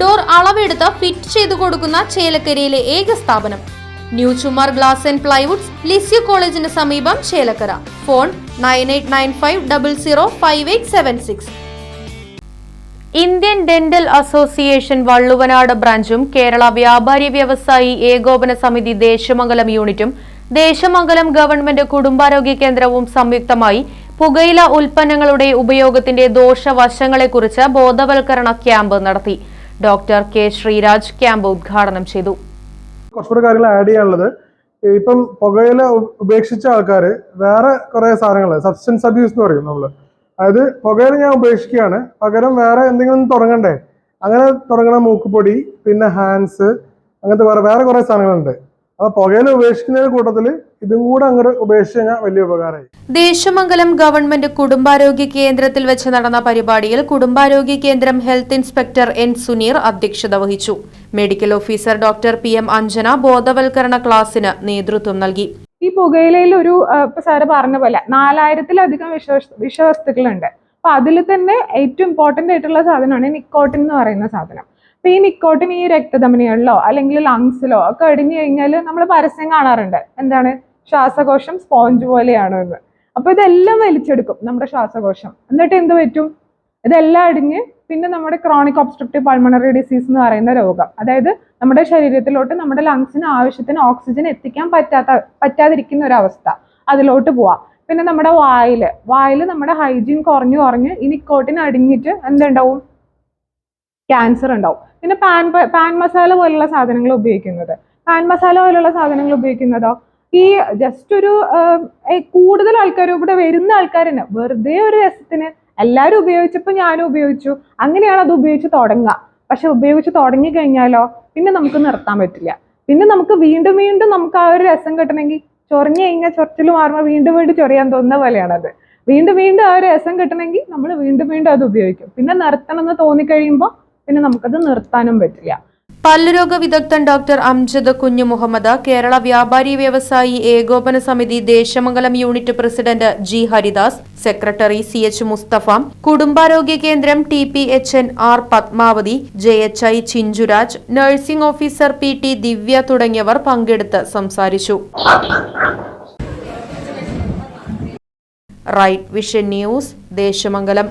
Door അളവെടുത്ത് fit ചെയ്തു കൊടുക്കുന്ന ചേലക്കരയിലെ ഏക സ്ഥാപനം. New Chumar glass and plywoods Lisieux കോളേജിന് സമീപം Chelakkara. Phone nine eight nine five double zero five eight seven six. Indian dental association Valluvanad ബ്രാഞ്ചും Kerala വ്യാപാരി വ്യവസായി ഏകോപന സമിതി ദേശമംഗലം യൂണിറ്റും ദേശമംഗലം ഗവൺമെന്റ് കുടുംബാരോഗ്യ കേന്ദ്രവും സംയുക്തമായി പുകയില ഉൽപ്പന്നങ്ങളുടെ ഉപയോഗത്തിന്റെ ദോഷവശങ്ങളെക്കുറിച്ച് ബോധവൽക്കരണ ക്യാമ്പ് നടത്തി. ഡോക്ടർ കെ ശ്രീരാജ് ക്യാമ്പ് ഉദ്ഘാടനം ചെയ്തു. കുറച്ചുകൂടെ കാര്യങ്ങൾ ആഡ് ചെയ്യാനുള്ളത് ഇപ്പം പുകയില ഉപേക്ഷിച്ച ആൾക്കാർ വേറെ കുറെ സാധനങ്ങൾ സബ്സ്റ്റൻസ് അബ്യൂസ് എന്ന് പറയും നമ്മൾ അതായത് പുകയില ഞാൻ ഉപേക്ഷിക്കുകയാണ് പകരം വേറെ എന്തെങ്കിലും തുടങ്ങണ്ടേ? അങ്ങനെ തുടങ്ങണ മൂക്കുപൊടി പിന്നെ ഹാൻഡ്സ് അങ്ങനത്തെ വേറെ വേറെ കുറെ സാധനങ്ങളുണ്ട്. അപ്പൊ പുകയില ഉപേക്ഷിക്കുന്നതിന് കൂട്ടത്തിൽ ഇതും കൂടെ അങ്ങോട്ട് ഉപേക്ഷിച്ച് കഴിഞ്ഞാൽ വലിയ ഉപകാരമായി ദേശമംഗലം ഗവൺമെന്റ് കുടുംബാരോഗ്യ കേന്ദ്രത്തിൽ വെച്ച് നടന്ന പരിപാടിയിൽ കുടുംബാരോഗ്യ കേന്ദ്രം ഹെൽത്ത് ഇൻസ്പെക്ടർ എൻ സുനീർ അധ്യക്ഷത വഹിച്ചു. Medical officer doctor P M Anjana ബോധവൽക്കരണ ക്ലാസ്സിന് നേതൃത്വം നൽകി. ഈ പുകയിലയിൽ ഒരു സാറ് പറഞ്ഞ പോലെ നാലായിരത്തിലധികം വിഷ വിഷവസ്തുക്കളുണ്ട് അപ്പൊ അതിൽ തന്നെ ഏറ്റവും ഇമ്പോർട്ടന്റ് ആയിട്ടുള്ള സാധനമാണ് നിക്കോട്ടിൻ എന്ന് പറയുന്ന സാധനം. അപ്പൊ ഈ നിക്കോട്ടിൻ ഈ രക്തധമനികളിലോ അല്ലെങ്കിൽ ലങ്സിലോ ഒക്കെ അടിഞ്ഞു കഴിഞ്ഞാൽ നമ്മൾ പരസ്യം കാണാറുണ്ട്. എന്താണ്? ശ്വാസകോശം സ്പോഞ്ച് പോലെയാണ് എന്ന്. അപ്പൊ ഇതെല്ലാം വലിച്ചെടുക്കും നമ്മുടെ ശ്വാസകോശം. എന്നിട്ട് എന്ത് പറ്റും? ഇതെല്ലാം അടിഞ്ഞ് പിന്നെ നമ്മുടെ ക്രോണിക് ഒബ്സ്ട്രക്റ്റീവ് പൾമണറി ഡിസീസ് എന്ന് പറയുന്ന രോഗം. അതായത് നമ്മുടെ ശരീരത്തിലോട്ട് നമ്മുടെ ലങ്സിന് ആവശ്യത്തിന് ഓക്സിജൻ എത്തിക്കാൻ പറ്റാത്ത പറ്റാതിരിക്കുന്ന ഒരു അവസ്ഥ. അതിലോട്ട് പോവാം. പിന്നെ നമ്മുടെ വായിൽ. വായിൽ നമ്മുടെ ഹൈജീൻ കുറഞ്ഞു കുറഞ്ഞ് ഈ നിക്കോട്ടിന് അടിഞ്ഞിട്ട് എന്തുണ്ടാവും? ക്യാൻസർ ഉണ്ടാവും. പിന്നെ പാൻ പാൻ മസാല പോലുള്ള സാധനങ്ങൾ ഉപയോഗിക്കുന്നത്. പാൻ മസാല പോലുള്ള സാധനങ്ങൾ ഉപയോഗിക്കുന്നതോ? ഈ ജസ്റ്റ് ഒരു കൂടുതൽ ആൾക്കാർ ഇവിടെ വരുന്ന ആൾക്കാർ തന്നെ വെറുതെ ഒരു രസത്തിന് എല്ലാവരും ഉപയോഗിച്ചപ്പോൾ ഞാനും ഉപയോഗിച്ചു. അങ്ങനെയാണ് അത് ഉപയോഗിച്ച് തുടങ്ങുക. പക്ഷെ ഉപയോഗിച്ച് തുടങ്ങി കഴിഞ്ഞാലോ? പിന്നെ നമുക്ക് നിർത്താൻ പറ്റില്ല. പിന്നെ നമുക്ക് വീണ്ടും വീണ്ടും നമുക്ക് ആ ഒരു രസം കിട്ടണമെങ്കിൽ ചൊറിഞ്ഞു കഴിഞ്ഞാൽ ചൊറിച്ചിൽ മാറുമ്പോൾ വീണ്ടും വീണ്ടും ചൊറിയാൻ തോന്നുന്ന പോലെയാണത്. വീണ്ടും വീണ്ടും ആ ഒരു രസം കിട്ടണമെങ്കിൽ നമ്മൾ വീണ്ടും വീണ്ടും അത് ഉപയോഗിക്കും. പിന്നെ നിർത്തണം എന്ന് തോന്നിക്കഴിയുമ്പോൾ പിന്നെ നമുക്കത് നിർത്താനും പറ്റില്ല. പല്ലുരോഗ വിദഗ്ധൻ ഡോക്ടർ അംജദ് കുഞ്ഞു മുഹമ്മദ് കേരള വ്യാപാരി വ്യവസായി ഏകോപന സമിതി Desamangalam unit president G Haridas secretary C H Musthafa കുടുംബാരോഗ്യ കേന്ദ്രം T P H N R Padmavathi J H I Chinchuraj nursing officer P T Divya തുടങ്ങിയവർ പങ്കെടുത്ത് സംസാരിച്ചു. Right vision news Desamangalam.